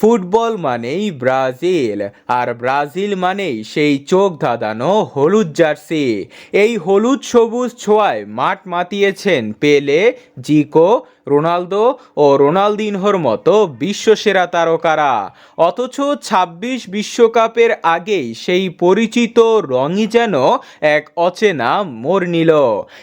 Football মানেই Brazil, আর Brazil মানেই সেই চোখ ধাঁধানো হলুদ জার্সি। এই হলুদ সবুজ ছোঁয়ায় মাঠ মাতিয়েছেন পেলে, জিকো, রোনালদো ও রোনালদিনহোর মতো বিশ্বসেরা তারকারা। অথচ ছাব্বিশ বিশ্বকাপের আগেই সেই পরিচিত রঙই যেন এক অচেনা মোড় নিল।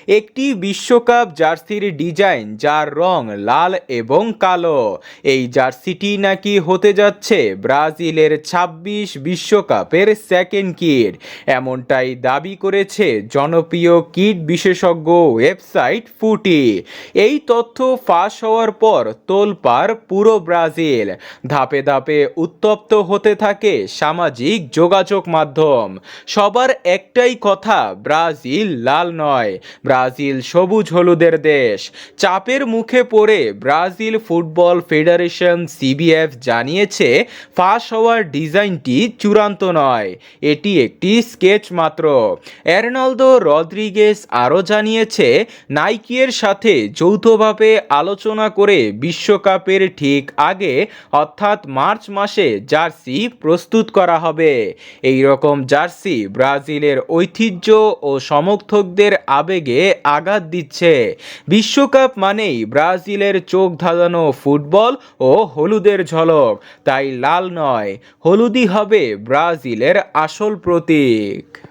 একটি বিশ্বকাপ জার্সির ডিজাইন যার রং লাল এবং কালো। এই জার্সিটি নাকি হতে যাচ্ছে। ব্রাজিলের ছাব্বিশ বিশ্বকাপের সেকেন্ড কিট এমনটাই দাবি করেছে জনপ্রিয় কিট বিশেষজ্ঞ ওয়েবসাইট ফুটি। এই তথ্য ফাঁস হওয়ার পর তোলপাড় পুরো ব্রাজিল। ধাপে ধাপে উত্তপ্ত হতে থাকে সামাজিক যোগাযোগ মাধ্যম। সবার একটাই কথা, ব্রাজিল লাল নয়। ব্রাজিল সবুজ হলুদের দেশ। চাপের মুখে পড়ে ব্রাজিল ফুটবল ফেডারেশন, সিবিএফ জানিয়েছে, ফাঁস হওয়ার ডিজাইনটি চূড়ান্ত নয়। এটি একটি স্কেচ মাত্র। এরনালদো রদ্রিগেস আরও জানিয়েছে, নাইকিয়ের সাথে যৌথভাবে আলোচনা করে বিশ্বকাপের ঠিক আগে, অর্থাৎ মার্চ মাসে জার্সি প্রস্তুত করা হবে। এই রকম জার্সি ব্রাজিলের ঐতিহ্য ও সমর্থকদের আবেগে আঘাত দিচ্ছে। বিশ্বকাপ মানেই ব্রাজিলের চোখ ধাঁধানো ফুটবল ও হলুদের ঝলক। তাই লাল নয় হলুদই হবে ব্রাজিলের আসল প্রতীক।